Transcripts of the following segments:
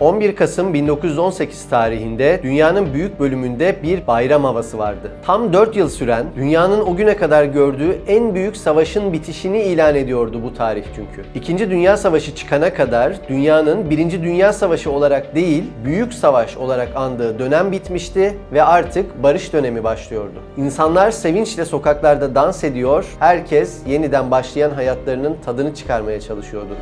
11 Kasım 1918 tarihinde dünyanın büyük bölümünde bir bayram havası vardı. Tam 4 yıl süren, dünyanın o güne kadar gördüğü en büyük savaşın bitişini ilan ediyordu bu tarih çünkü. İkinci Dünya Savaşı çıkana kadar dünyanın Birinci Dünya Savaşı olarak değil, Büyük Savaş olarak andığı dönem bitmişti ve artık barış dönemi başlıyordu. İnsanlar sevinçle sokaklarda dans ediyor, herkes yeniden başlayan hayatlarının tadını çıkarmaya çalışıyordu.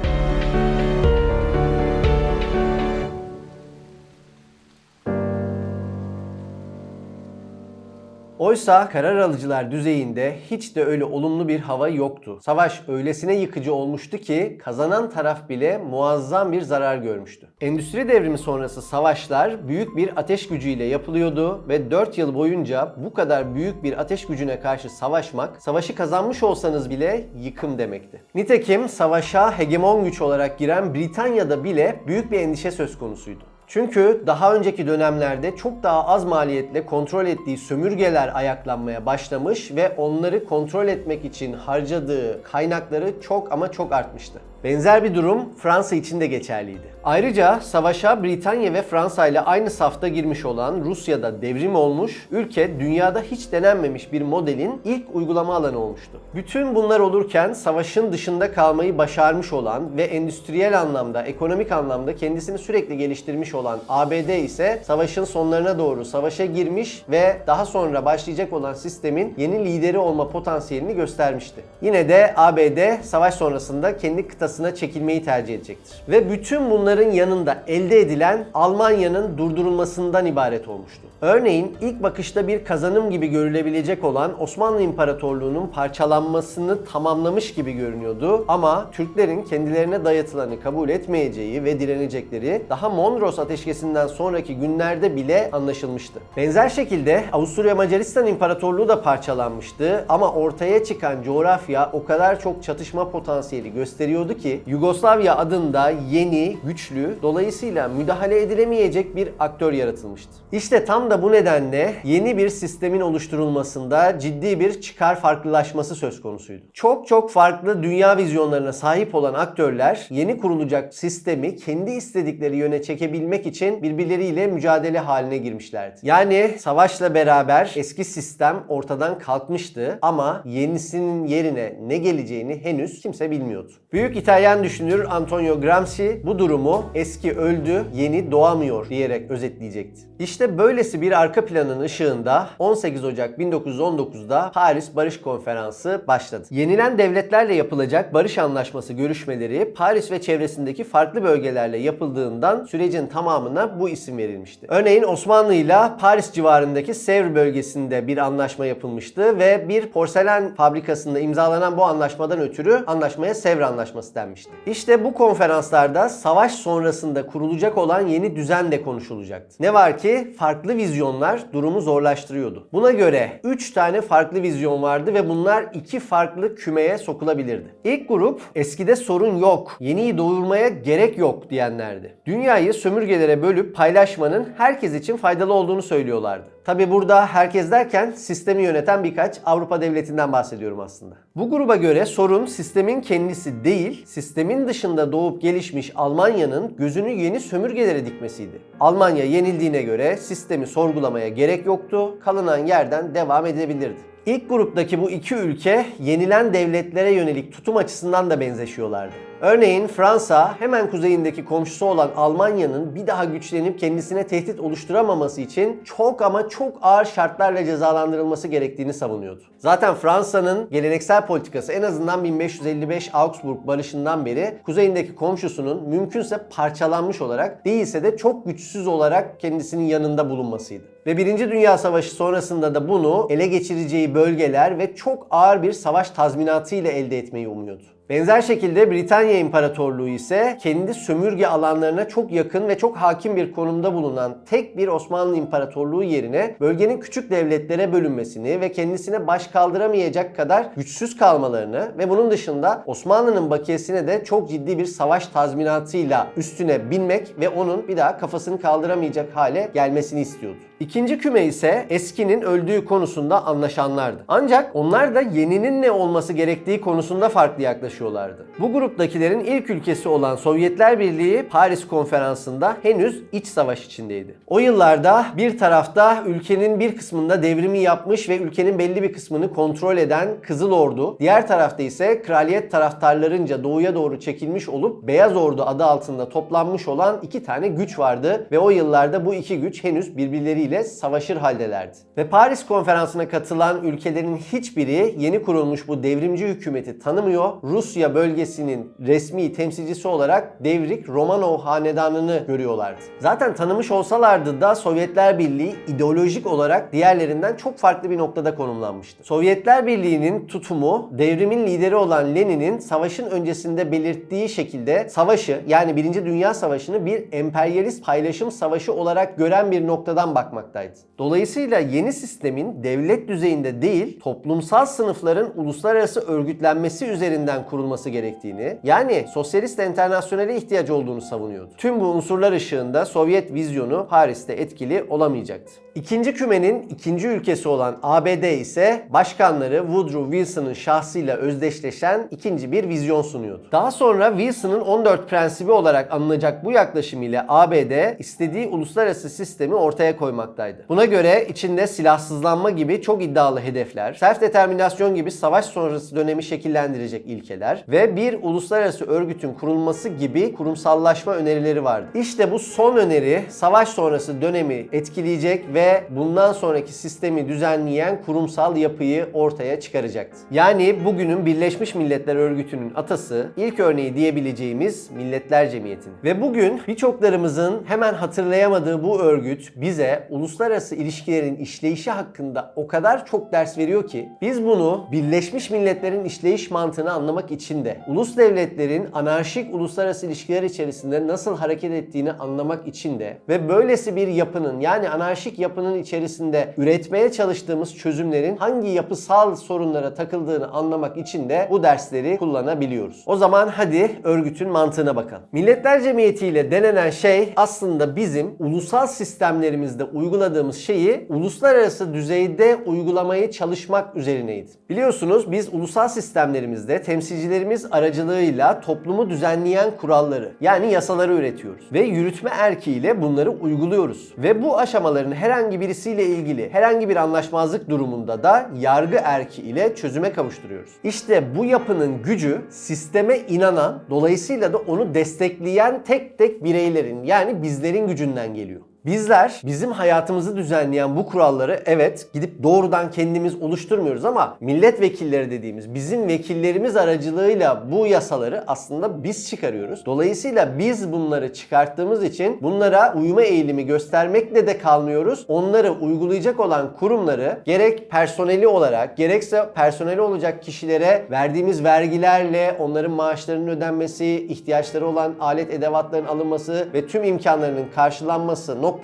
Oysa karar alıcılar düzeyinde hiç de öyle olumlu bir hava yoktu. Savaş öylesine yıkıcı olmuştu ki kazanan taraf bile muazzam bir zarar görmüştü. Endüstri devrimi sonrası savaşlar büyük bir ateş gücüyle yapılıyordu ve 4 yıl boyunca bu kadar büyük bir ateş gücüne karşı savaşmak, savaşı kazanmış olsanız bile yıkım demekti. Nitekim savaşa hegemon güç olarak giren Britanya'da bile büyük bir endişe söz konusuydu. Çünkü daha önceki dönemlerde çok daha az maliyetle kontrol ettiği sömürgeler ayaklanmaya başlamış ve onları kontrol etmek için harcadığı kaynakları çok ama çok artmıştı. Benzer bir durum Fransa için de geçerliydi. Ayrıca savaşa Britanya ve Fransa ile aynı safta girmiş olan Rusya'da devrim olmuş, ülke dünyada hiç denenmemiş bir modelin ilk uygulama alanı olmuştu. Bütün bunlar olurken savaşın dışında kalmayı başarmış olan ve endüstriyel anlamda, ekonomik anlamda kendisini sürekli geliştirmiş olan ABD ise savaşın sonlarına doğru savaşa girmiş ve daha sonra başlayacak olan sistemin yeni lideri olma potansiyelini göstermişti. Yine de ABD savaş sonrasında kendi kıtasına çekilmeyi tercih edecektir. Ve bütün bunların yanında elde edilen Almanya'nın durdurulmasından ibaret olmuştu. Örneğin ilk bakışta bir kazanım gibi görülebilecek olan Osmanlı İmparatorluğu'nun parçalanmasını tamamlamış gibi görünüyordu ama Türklerin kendilerine dayatılanı kabul etmeyeceği ve direnecekleri daha Mondros ateşkesinden sonraki günlerde bile anlaşılmıştı. Benzer şekilde Avusturya Macaristan İmparatorluğu da parçalanmıştı ama ortaya çıkan coğrafya o kadar çok çatışma potansiyeli gösteriyordu ki Yugoslavya adında yeni, güçlü, dolayısıyla müdahale edilemeyecek bir aktör yaratılmıştı. İşte tam da bu nedenle yeni bir sistemin oluşturulmasında ciddi bir çıkar farklılaşması söz konusuydu. Çok çok farklı dünya vizyonlarına sahip olan aktörler yeni kurulacak sistemi kendi istedikleri yöne çekebilmek için birbirleriyle mücadele haline girmişlerdi. Yani savaşla beraber eski sistem ortadan kalkmıştı ama yenisinin yerine ne geleceğini henüz kimse bilmiyordu. Büyük İtalyan düşünür Antonio Gramsci bu durumu eski öldü, yeni doğamıyor diyerek özetleyecekti. İşte böylesi bir arka planın ışığında 18 Ocak 1919'da Paris Barış Konferansı başladı. Yenilen devletlerle yapılacak barış anlaşması görüşmeleri Paris ve çevresindeki farklı bölgelerle yapıldığından sürecin tamamına bu isim verilmişti. Örneğin Osmanlı ile Paris civarındaki Sevr bölgesinde bir anlaşma yapılmıştı ve bir porselen fabrikasında imzalanan bu anlaşmadan ötürü anlaşmaya Sevr Anlaşması denmişti. İşte bu konferanslarda savaş sonrasında kurulacak olan yeni düzen de konuşulacaktı. Ne var ki farklı vizyonlar durumu zorlaştırıyordu. Buna göre 3 tane farklı vizyon vardı ve bunlar iki farklı kümeye sokulabilirdi. İlk grup eskide sorun yok, yeniyi doğurmaya gerek yok diyenlerdi. Dünyayı sömürgelere bölüp paylaşmanın herkes için faydalı olduğunu söylüyorlardı. Tabi burada herkes derken sistemi yöneten birkaç Avrupa devletinden bahsediyorum aslında. Bu gruba göre sorun sistemin kendisi değil, sistemin dışında doğup gelişmiş Almanya'nın gözünü yeni sömürgelere dikmesiydi. Almanya yenildiğine göre sistemi sorgulamaya gerek yoktu, kalınan yerden devam edebilirdi. İlk gruptaki bu iki ülke yenilen devletlere yönelik tutum açısından da benzeşiyorlardı. Örneğin Fransa hemen kuzeyindeki komşusu olan Almanya'nın bir daha güçlenip kendisine tehdit oluşturamaması için çok ama çok ağır şartlarla cezalandırılması gerektiğini savunuyordu. Zaten Fransa'nın geleneksel politikası en azından 1555 Augsburg barışından beri kuzeyindeki komşusunun mümkünse parçalanmış olarak değilse de çok güçsüz olarak kendisinin yanında bulunmasıydı. Ve Birinci Dünya Savaşı sonrasında da bunu ele geçireceği bölgeler ve çok ağır bir savaş tazminatı ile elde etmeyi umuyordu. Benzer şekilde Britanya İmparatorluğu ise kendi sömürge alanlarına çok yakın ve çok hakim bir konumda bulunan tek bir Osmanlı İmparatorluğu yerine bölgenin küçük devletlere bölünmesini ve kendisine baş kaldıramayacak kadar güçsüz kalmalarını ve bunun dışında Osmanlı'nın bakiyesine de çok ciddi bir savaş tazminatıyla üstüne binmek ve onun bir daha kafasını kaldıramayacak hale gelmesini istiyordu. İkinci küme ise eskinin öldüğü konusunda anlaşanlardı. Ancak onlar da yeninin ne olması gerektiği konusunda farklı yaklaşıyordu çalışıyorlardı. Bu gruptakilerin ilk ülkesi olan Sovyetler Birliği Paris Konferansı'nda henüz iç savaş içindeydi. O yıllarda bir tarafta ülkenin bir kısmında devrimi yapmış ve ülkenin belli bir kısmını kontrol eden Kızıl Ordu, diğer tarafta ise kraliyet taraftarlarınca doğuya doğru çekilmiş olup Beyaz Ordu adı altında toplanmış olan iki tane güç vardı ve o yıllarda bu iki güç henüz birbirleriyle savaşır haldelerdi. Ve Paris Konferansı'na katılan ülkelerin hiçbiri yeni kurulmuş bu devrimci hükümeti tanımıyor. Rusya bölgesinin resmi temsilcisi olarak Devrik Romanov hanedanını görüyorlardı. Zaten tanımış olsalardı da Sovyetler Birliği ideolojik olarak diğerlerinden çok farklı bir noktada konumlanmıştı. Sovyetler Birliği'nin tutumu devrimin lideri olan Lenin'in savaşın öncesinde belirttiği şekilde savaşı yani Birinci Dünya Savaşı'nı bir emperyalist paylaşım savaşı olarak gören bir noktadan bakmaktaydı. Dolayısıyla yeni sistemin devlet düzeyinde değil toplumsal sınıfların uluslararası örgütlenmesi üzerinden kurulması gerektiğini yani sosyalist enternasyonele ihtiyaç olduğunu savunuyordu. Tüm bu unsurlar ışığında Sovyet vizyonu Paris'te etkili olamayacaktı. İkinci kümenin ikinci ülkesi olan ABD ise başkanları Woodrow Wilson'ın şahsıyla özdeşleşen ikinci bir vizyon sunuyordu. Daha sonra Wilson'ın 14 prensibi olarak anılacak bu yaklaşım ile ABD istediği uluslararası sistemi ortaya koymaktaydı. Buna göre içinde silahsızlanma gibi çok iddialı hedefler, self determinasyon gibi savaş sonrası dönemi şekillendirecek ilkeler ve bir uluslararası örgütün kurulması gibi kurumsallaşma önerileri vardı. İşte bu son öneri savaş sonrası dönemi etkileyecek ve bundan sonraki sistemi düzenleyen kurumsal yapıyı ortaya çıkaracaktı. Yani bugünün Birleşmiş Milletler Örgütü'nün atası ilk örneği diyebileceğimiz Milletler Cemiyeti'nin. Ve bugün birçoklarımızın hemen hatırlayamadığı bu örgüt bize uluslararası ilişkilerin işleyişi hakkında o kadar çok ders veriyor ki biz bunu Birleşmiş Milletler'in işleyiş mantığını anlamak için de ulus devletlerin anarşik uluslararası ilişkiler içerisinde nasıl hareket ettiğini anlamak için de ve böylesi bir yapının yani anarşik yapının içerisinde üretmeye çalıştığımız çözümlerin hangi yapısal sorunlara takıldığını anlamak için de bu dersleri kullanabiliyoruz. O zaman hadi örgütün mantığına bakalım. Milletler Cemiyeti ile denenen şey aslında bizim ulusal sistemlerimizde uyguladığımız şeyi uluslararası düzeyde uygulamayı çalışmak üzerineydi. Biliyorsunuz biz ulusal sistemlerimizde temsilcilerimiz aracılığıyla toplumu düzenleyen kuralları yani yasaları üretiyoruz ve yürütme erkiyle bunları uyguluyoruz. Ve bu aşamaların herhangi birisiyle ilgili herhangi bir anlaşmazlık durumunda da yargı erki ile çözüme kavuşturuyoruz. İşte bu yapının gücü sisteme inanan dolayısıyla da onu destekleyen tek tek bireylerin yani bizlerin gücünden geliyor. Bizler bizim hayatımızı düzenleyen bu kuralları evet gidip doğrudan kendimiz oluşturmuyoruz ama milletvekilleri dediğimiz bizim vekillerimiz aracılığıyla bu yasaları aslında biz çıkarıyoruz. Dolayısıyla biz bunları çıkarttığımız için bunlara uyma eğilimi göstermekle de kalmıyoruz. Onları uygulayacak olan kurumları gerek personeli olarak gerekse personeli olacak kişilere verdiğimiz vergilerle onların maaşlarının ödenmesi, ihtiyaçları olan alet edevatların alınması ve tüm imkanlarının karşılanması noktasında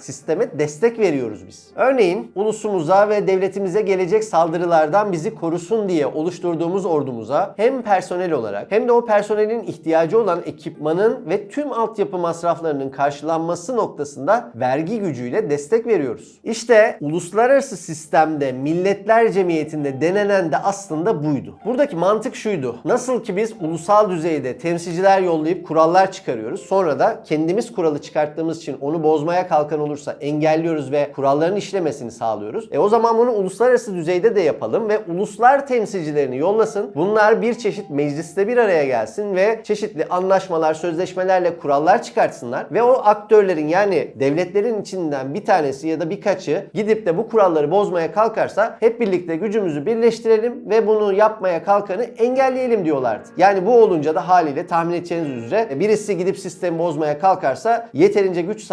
sisteme destek veriyoruz biz. Örneğin ulusumuza ve devletimize gelecek saldırılardan bizi korusun diye oluşturduğumuz ordumuza hem personel olarak hem de o personelin ihtiyacı olan ekipmanın ve tüm altyapı masraflarının karşılanması noktasında vergi gücüyle destek veriyoruz. İşte uluslararası sistemde milletler cemiyetinde denenen de aslında buydu. Buradaki mantık şuydu. Nasıl ki biz ulusal düzeyde temsilciler yollayıp kurallar çıkarıyoruz. Sonra da kendimiz kuralı çıkarttığımız için onu bozmaya kalkan olursa engelliyoruz ve kuralların işlemesini sağlıyoruz. E o zaman bunu uluslararası düzeyde de yapalım ve uluslar temsilcilerini yollasın. Bunlar bir çeşit mecliste bir araya gelsin ve çeşitli anlaşmalar, sözleşmelerle kurallar çıkartsınlar ve o aktörlerin yani devletlerin içinden bir tanesi ya da birkaçı gidip de bu kuralları bozmaya kalkarsa hep birlikte gücümüzü birleştirelim ve bunu yapmaya kalkanı engelleyelim diyorlardı. Yani bu olunca da haliyle tahmin edeceğiniz üzere birisi gidip sistemi bozmaya kalkarsa yeterince güç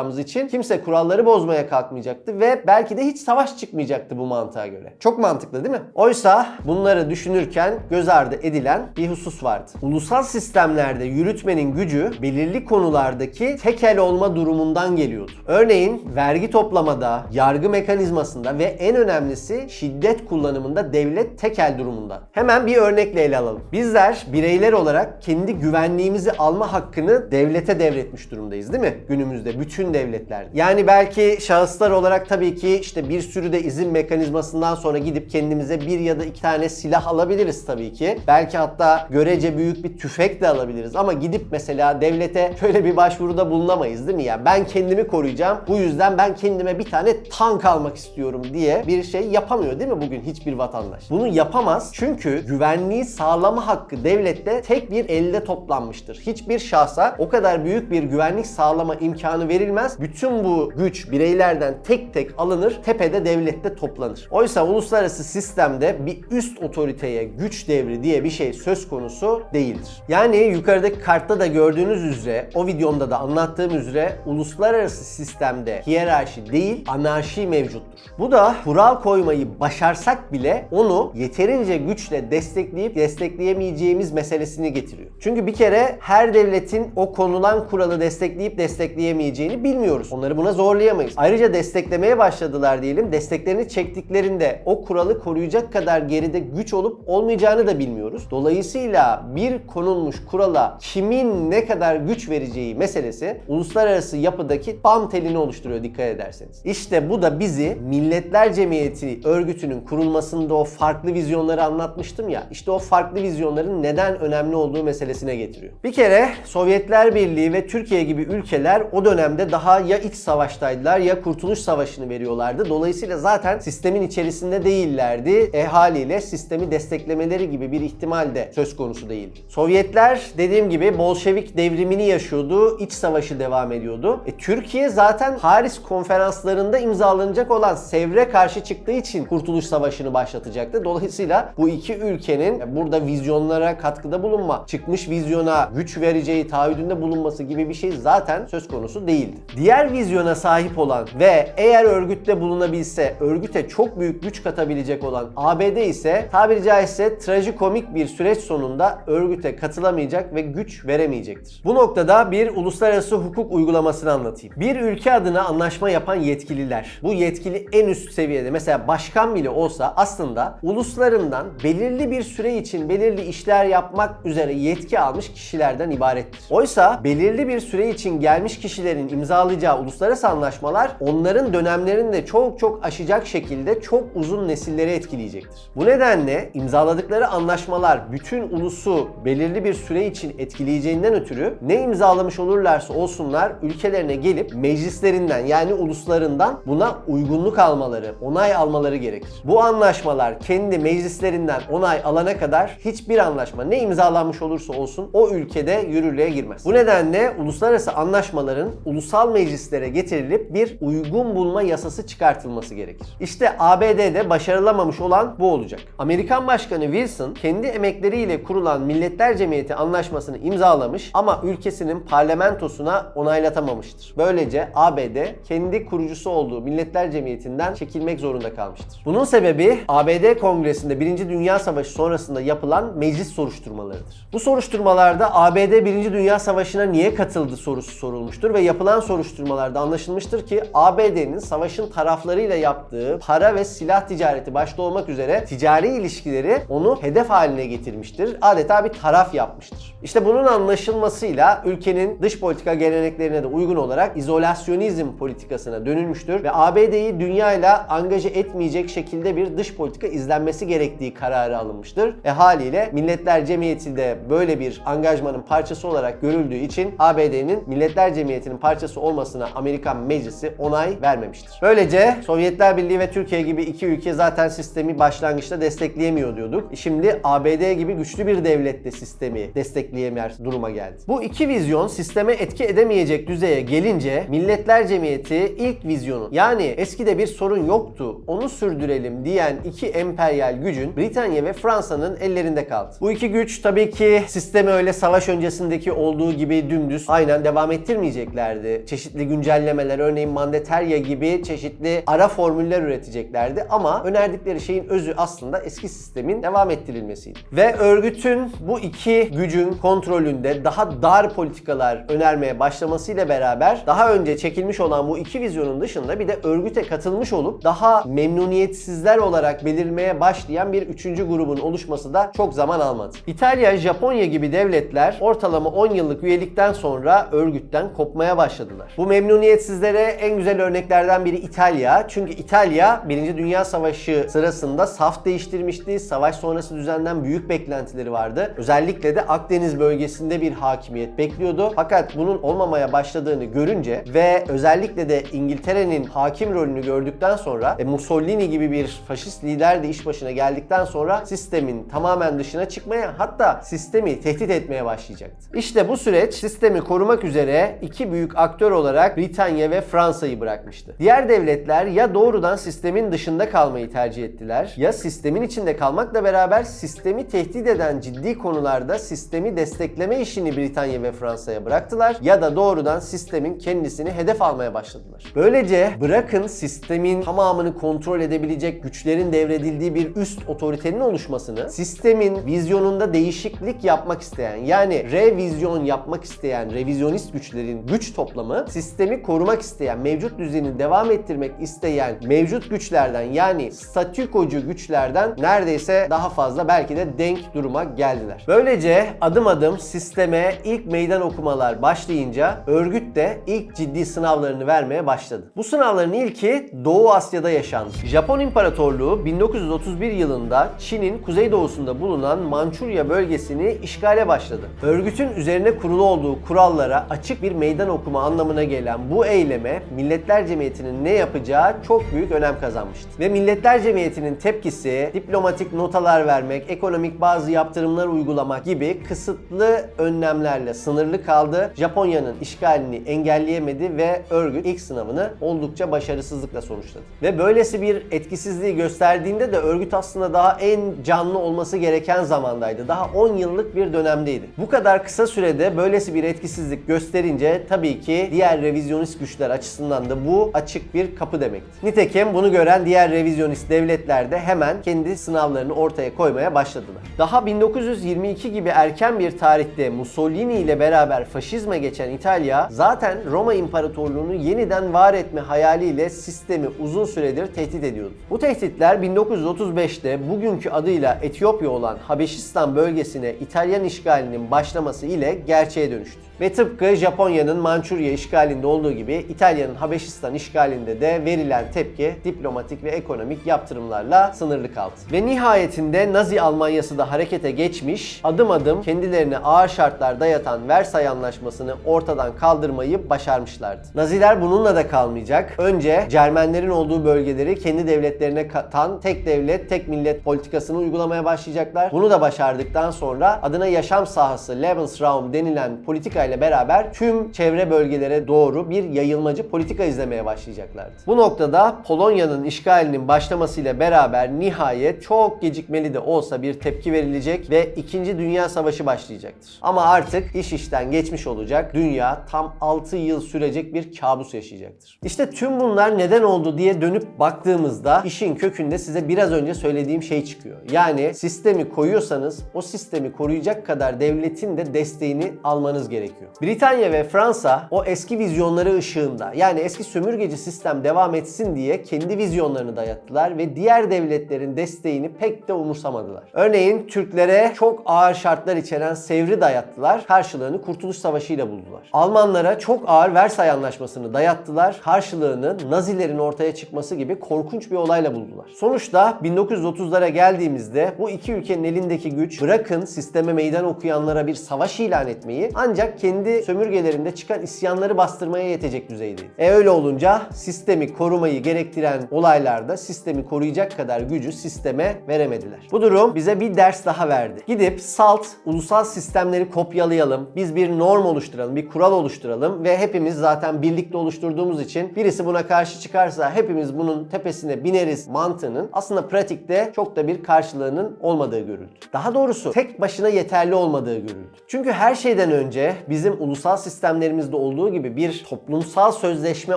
sağlayacağımız için kimse kuralları bozmaya kalkmayacaktı ve belki de hiç savaş çıkmayacaktı bu mantığa göre. Çok mantıklı değil mi? Oysa bunları düşünürken göz ardı edilen bir husus vardı. Ulusal sistemlerde yürütmenin gücü belirli konulardaki tekel olma durumundan geliyordu. Örneğin vergi toplamada, yargı mekanizmasında ve en önemlisi şiddet kullanımında devlet tekel durumunda. Hemen bir örnekle ele alalım. Bizler bireyler olarak kendi güvenliğimizi alma hakkını devlete devretmiş durumdayız değil mi? Günümüzde bütün devletler. Yani belki şahıslar olarak tabii ki işte bir sürü de izin mekanizmasından sonra gidip kendimize bir ya da iki tane silah alabiliriz tabii ki. Belki hatta görece büyük bir tüfek de alabiliriz ama gidip mesela devlete şöyle bir başvuruda bulunamayız değil mi? Yani ben kendimi koruyacağım. Bu yüzden ben kendime bir tane tank almak istiyorum diye bir şey yapamıyor değil mi bugün hiçbir vatandaş? Bunu yapamaz çünkü güvenliği sağlama hakkı devlette tek bir elde toplanmıştır. Hiçbir şahsa o kadar büyük bir güvenlik sağlama imkanı verilmez. Bütün bu güç bireylerden tek tek alınır, tepede devlette toplanır. Oysa uluslararası sistemde bir üst otoriteye güç devri diye bir şey söz konusu değildir. Yani yukarıdaki kartta da gördüğünüz üzere, o videomda da anlattığım üzere uluslararası sistemde hiyerarşi değil, anarşi mevcuttur. Bu da kural koymayı başarsak bile onu yeterince güçle destekleyip destekleyemeyeceğimiz meselesini getiriyor. Çünkü bir kere her devletin o konulan kuralı destekleyip destekleyemeyeceğini bilmiyoruz. Onları buna zorlayamayız. Ayrıca desteklemeye başladılar diyelim. Desteklerini çektiklerinde o kuralı koruyacak kadar geride güç olup olmayacağını da bilmiyoruz. Dolayısıyla bir konulmuş kurala kimin ne kadar güç vereceği meselesi uluslararası yapıdaki bam telini oluşturuyor dikkat ederseniz. İşte bu da bizi Milletler Cemiyeti örgütünün kurulmasında o farklı vizyonları anlatmıştım ya. İşte o farklı vizyonların neden önemli olduğu meselesine getiriyor. Bir kere Sovyetler Birliği ve Türkiye gibi ülkeler o dönemde daha ya iç savaştaydılar ya Kurtuluş Savaşı'nı veriyorlardı. Dolayısıyla zaten sistemin içerisinde değillerdi. E haliyle sistemi desteklemeleri gibi bir ihtimal de söz konusu değildi. Sovyetler dediğim gibi Bolşevik devrimini yaşıyordu. iç savaşı devam ediyordu. E, Türkiye zaten Paris konferanslarında imzalanacak olan Sevr'e karşı çıktığı için Kurtuluş Savaşı'nı başlatacaktı. Dolayısıyla bu iki ülkenin burada vizyonlara katkıda bulunma, çıkmış vizyona güç vereceği taahhüdünde bulunması gibi bir şey zaten söz konusu değildi. Diğer vizyona sahip olan ve eğer örgütte bulunabilse örgüte çok büyük güç katabilecek olan ABD ise tabiri caizse trajikomik bir süreç sonunda örgüte katılamayacak ve güç veremeyecektir. Bu noktada bir uluslararası hukuk uygulamasını anlatayım. Bir ülke adına anlaşma yapan yetkililer, bu yetkili en üst seviyede mesela başkan bile olsa aslında uluslarından belirli bir süre için belirli işler yapmak üzere yetki almış kişilerden ibarettir. Oysa belirli bir süre için gelmiş kişilerin imzalayacağı uluslararası anlaşmalar onların dönemlerini de çok çok aşacak şekilde çok uzun nesilleri etkileyecektir. Bu nedenle imzaladıkları anlaşmalar bütün ulusu belirli bir süre için etkileyeceğinden ötürü ne imzalamış olurlarsa olsunlar ülkelerine gelip meclislerinden yani uluslarından buna uygunluk almaları, onay almaları gerekir. Bu anlaşmalar kendi meclislerinden onay alana kadar hiçbir anlaşma ne imzalanmış olursa olsun o ülkede yürürlüğe girmez. Bu nedenle uluslararası anlaşmaların ulusal meclislere getirilip bir uygun bulma yasası çıkartılması gerekir. İşte ABD'de başarılamamış olan bu olacak. Amerikan Başkanı Wilson kendi emekleriyle kurulan Milletler Cemiyeti anlaşmasını imzalamış ama ülkesinin parlamentosuna onaylatamamıştır. Böylece ABD kendi kurucusu olduğu Milletler Cemiyeti'nden çekilmek zorunda kalmıştır. Bunun sebebi ABD Kongresi'nde 1. Dünya Savaşı sonrasında yapılan meclis soruşturmalarıdır. Bu soruşturmalarda ABD 1. Dünya Savaşı'na niye katıldı sorusu sorulmuştur ve yapılan soruşturmalarda anlaşılmıştır ki ABD'nin savaşın taraflarıyla yaptığı para ve silah ticareti başta olmak üzere ticari ilişkileri onu hedef haline getirmiştir. Adeta bir taraf yapmıştır. İşte bunun anlaşılmasıyla ülkenin dış politika geleneklerine de uygun olarak izolasyonizm politikasına dönülmüştür ve ABD'yi dünyayla angaje etmeyecek şekilde bir dış politika izlenmesi gerektiği kararı alınmıştır. E haliyle Milletler Cemiyeti de böyle bir angajmanın parçası olarak görüldüğü için ABD'nin Milletler Cemiyeti'nin parçası olmasına Amerikan Meclisi onay vermemiştir. Böylece Sovyetler Birliği ve Türkiye gibi iki ülke zaten sistemi başlangıçta destekleyemiyor diyorduk. Şimdi ABD gibi güçlü bir devlet de sistemi destekleyemeyen duruma geldi. Bu iki vizyon sisteme etki edemeyecek düzeye gelince Milletler Cemiyeti ilk vizyonu yani eskide bir sorun yoktu onu sürdürelim diyen iki emperyal gücün Britanya ve Fransa'nın ellerinde kaldı. Bu iki güç tabii ki sistemi öyle savaş öncesindeki olduğu gibi dümdüz aynen devam ettirmeyeceklerdi. Çeşitli güncellemeler örneğin mandeterya gibi çeşitli ara formüller üreteceklerdi ama önerdikleri şeyin özü aslında eski sistemin devam ettirilmesiydi. Ve örgütün bu iki gücün kontrolünde daha dar politikalar önermeye başlamasıyla beraber daha önce çekilmiş olan bu iki vizyonun dışında bir de örgüte katılmış olup daha memnuniyetsizler olarak belirmeye başlayan bir üçüncü grubun oluşması da çok zaman almadı. İtalya, Japonya gibi devletler ortalama 10 yıllık üyelikten sonra örgütten kopmaya başladılar. Başladılar. Bu memnuniyetsizlere en güzel örneklerden biri İtalya. Çünkü İtalya 1. Dünya Savaşı sırasında saf değiştirmişti. Savaş sonrası düzenden büyük beklentileri vardı. Özellikle de Akdeniz bölgesinde bir hakimiyet bekliyordu. Fakat bunun olmamaya başladığını görünce ve özellikle de İngiltere'nin hakim rolünü gördükten sonra e, Mussolini gibi bir faşist lider de iş başına geldikten sonra sistemin tamamen dışına çıkmaya hatta sistemi tehdit etmeye başlayacaktı. İşte bu süreç sistemi korumak üzere iki büyük aktör olarak Britanya ve Fransa'yı bırakmıştı. Diğer devletler ya doğrudan sistemin dışında kalmayı tercih ettiler ya sistemin içinde kalmakla beraber sistemi tehdit eden ciddi konularda sistemi destekleme işini Britanya ve Fransa'ya bıraktılar ya da doğrudan sistemin kendisini hedef almaya başladılar. Böylece bırakın sistemin tamamını kontrol edebilecek güçlerin devredildiği bir üst otoritenin oluşmasını, sistemin vizyonunda değişiklik yapmak isteyen yani revizyon yapmak isteyen revizyonist güçlerin güç toplamı, sistemi korumak isteyen, mevcut düzeni devam ettirmek isteyen mevcut güçlerden yani statükocu güçlerden neredeyse daha fazla belki de denk duruma geldiler. Böylece adım adım sisteme ilk meydan okumalar başlayınca örgüt de ilk ciddi sınavlarını vermeye başladı. Bu sınavların ilki Doğu Asya'da yaşandı. Japon İmparatorluğu 1931 yılında Çin'in kuzeydoğusunda bulunan Mançurya bölgesini işgale başladı. Örgütün üzerine kurulu olduğu kurallara açık bir meydan okuma anlamına gelen bu eyleme Milletler Cemiyeti'nin ne yapacağı çok büyük önem kazanmıştı. Ve Milletler Cemiyeti'nin tepkisi diplomatik notalar vermek, ekonomik bazı yaptırımlar uygulamak gibi kısıtlı önlemlerle sınırlı kaldı. Japonya'nın işgalini engelleyemedi ve örgüt ilk sınavını oldukça başarısızlıkla sonuçladı. Ve böylesi bir etkisizliği gösterdiğinde de örgüt aslında daha en canlı olması gereken zamandaydı. Daha 10 yıllık bir dönemdeydi. Bu kadar kısa sürede böylesi bir etkisizlik gösterince tabii ki diğer revizyonist güçler açısından da bu açık bir kapı demekti. Nitekim bunu gören diğer revizyonist devletler de hemen kendi sınavlarını ortaya koymaya başladılar. Daha 1922 gibi erken bir tarihte Mussolini ile beraber faşizme geçen İtalya zaten Roma İmparatorluğunu yeniden var etme hayaliyle sistemi uzun süredir tehdit ediyordu. Bu tehditler 1935'te bugünkü adıyla Etiyopya olan Habeşistan bölgesine İtalyan işgalinin başlaması ile gerçeğe dönüştü. Ve tıpkı Japonya'nın Mançurya işgalinde olduğu gibi İtalya'nın Habeşistan işgalinde de verilen tepki diplomatik ve ekonomik yaptırımlarla sınırlı kaldı. Ve nihayetinde Nazi Almanyası da harekete geçmiş, adım adım kendilerine ağır şartlar dayatan Versay Anlaşması'nı ortadan kaldırmayı başarmışlardı. Naziler bununla da kalmayacak. Önce Cermenlerin olduğu bölgeleri kendi devletlerine katan tek devlet, tek millet politikasını uygulamaya başlayacaklar. Bunu da başardıktan sonra adına yaşam sahası Lebensraum denilen politika ile beraber tüm çevre bölgelere doğru bir yayılmacı politika izlemeye başlayacaklardı. Bu noktada Polonya'nın işgalinin başlamasıyla beraber nihayet çok gecikmeli de olsa bir tepki verilecek ve 2. Dünya Savaşı başlayacaktır. Ama artık iş işten geçmiş olacak. Dünya tam 6 yıl sürecek bir kabus yaşayacaktır. İşte tüm bunlar neden oldu diye dönüp baktığımızda işin kökünde size biraz önce söylediğim şey çıkıyor. Yani sistemi koyuyorsanız o sistemi koruyacak kadar devletin de desteğini almanız gerekiyor. Britanya ve Fransa o eski vizyonları ışığında yani eski sömürgeci sistem devam etsin diye kendi vizyonlarını dayattılar ve diğer devletlerin desteğini pek de umursamadılar. Örneğin Türklere çok ağır şartlar içeren Sevr'i dayattılar. Karşılığını Kurtuluş Savaşı ile buldular. Almanlara çok ağır Versay Anlaşması'nı dayattılar. Karşılığını Nazilerin ortaya çıkması gibi korkunç bir olayla buldular. Sonuçta 1930'lara geldiğimizde bu iki ülkenin elindeki güç bırakın sisteme meydan okuyanlara bir savaş ilan etmeyi ancak kendi sömürgelerinde çıkan isyanları bastırmaya yetecek düzeydeydi. E öyle olunca sistemi korumayı gerektiren olaylarda sistemi koruyacak kadar gücü sisteme veremediler. Bu durum bize bir ders daha verdi. Gidip salt ulusal sistemleri kopyalayalım. Biz bir norm oluşturalım, bir kural oluşturalım ve hepimiz zaten birlikte oluşturduğumuz için birisi buna karşı çıkarsa hepimiz bunun tepesine bineriz mantığının aslında pratikte çok da bir karşılığının olmadığı görüldü. Daha doğrusu tek başına yeterli olmadığı görüldü. Çünkü her şeyden önce bizim ulusal sistemlerimizde olduğu gibi bir toplumsal sözleşme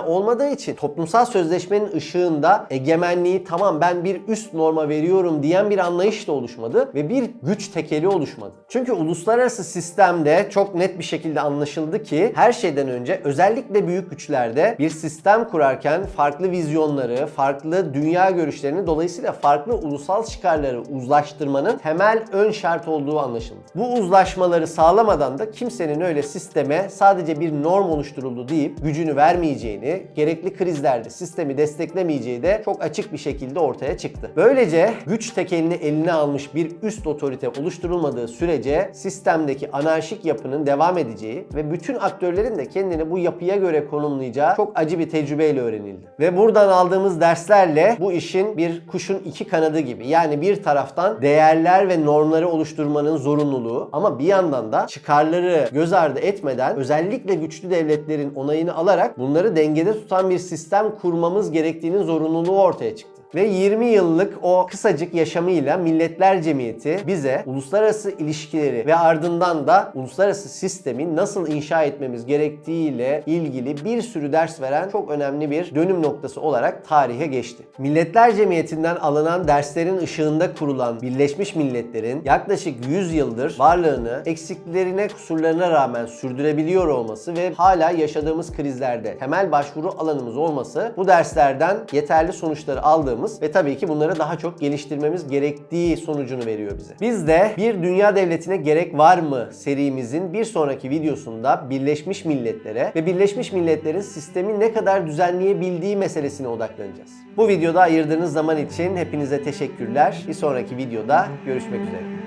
olmadığı için toplumsal sözleşmenin ışığında egemenliği tamam ben bir üst norma veriyorum diyen bir anlayış da oluşmadı ve bir güç tekeli oluşmadı. Çünkü uluslararası sistemde çok net bir şekilde anlaşıldı ki her şeyden önce özellikle büyük güçlerde bir sistem kurarken farklı vizyonları, farklı dünya görüşlerini dolayısıyla farklı ulusal çıkarları uzlaştırmanın temel ön şart olduğu anlaşıldı. Bu uzlaşmaları sağlamadan da kimsenin öyle sisteme sadece bir norm oluşturuldu deyip gücünü vermeyeceğini, gerekli krizlerde sistemi desteklemeyeceği de çok açık bir şekilde ortaya çıktı. Böylece güç tekelini eline almış bir üst otorite oluşturulmadığı sürece sistemdeki anarşik yapının devam edeceği ve bütün aktörlerin de kendini bu yapıya göre konumlayacağı çok acı bir tecrübeyle öğrenildi. Ve buradan aldığımız derslerle bu işin bir kuşun iki kanadı gibi. Yani bir taraftan değerler ve normları oluşturmanın zorunluluğu ama bir yandan da çıkarları göz ardı etmeden özellikle güçlü devletlerin onayını alarak bunları dengede tutan bir sistem kurmamız gerektiğinin zorunluluğu ortaya çıktı. Ve 20 yıllık o kısacık yaşamıyla Milletler Cemiyeti bize uluslararası ilişkileri ve ardından da uluslararası sistemi nasıl inşa etmemiz gerektiğiyle ilgili bir sürü ders veren çok önemli bir dönüm noktası olarak tarihe geçti. Milletler Cemiyeti'nden alınan derslerin ışığında kurulan Birleşmiş Milletler'in yaklaşık 100 yıldır varlığını eksiklerine, kusurlarına rağmen sürdürebiliyor olması ve hala yaşadığımız krizlerde temel başvuru alanımız olması bu derslerden yeterli sonuçları aldığımız ve tabii ki bunları daha çok geliştirmemiz gerektiği sonucunu veriyor bize. Biz de bir dünya devletine gerek var mı serimizin bir sonraki videosunda Birleşmiş Milletler'e ve Birleşmiş Milletler'in sistemi ne kadar düzenleyebildiği meselesine odaklanacağız. Bu videoda ayırdığınız zaman için hepinize teşekkürler. Bir sonraki videoda görüşmek üzere.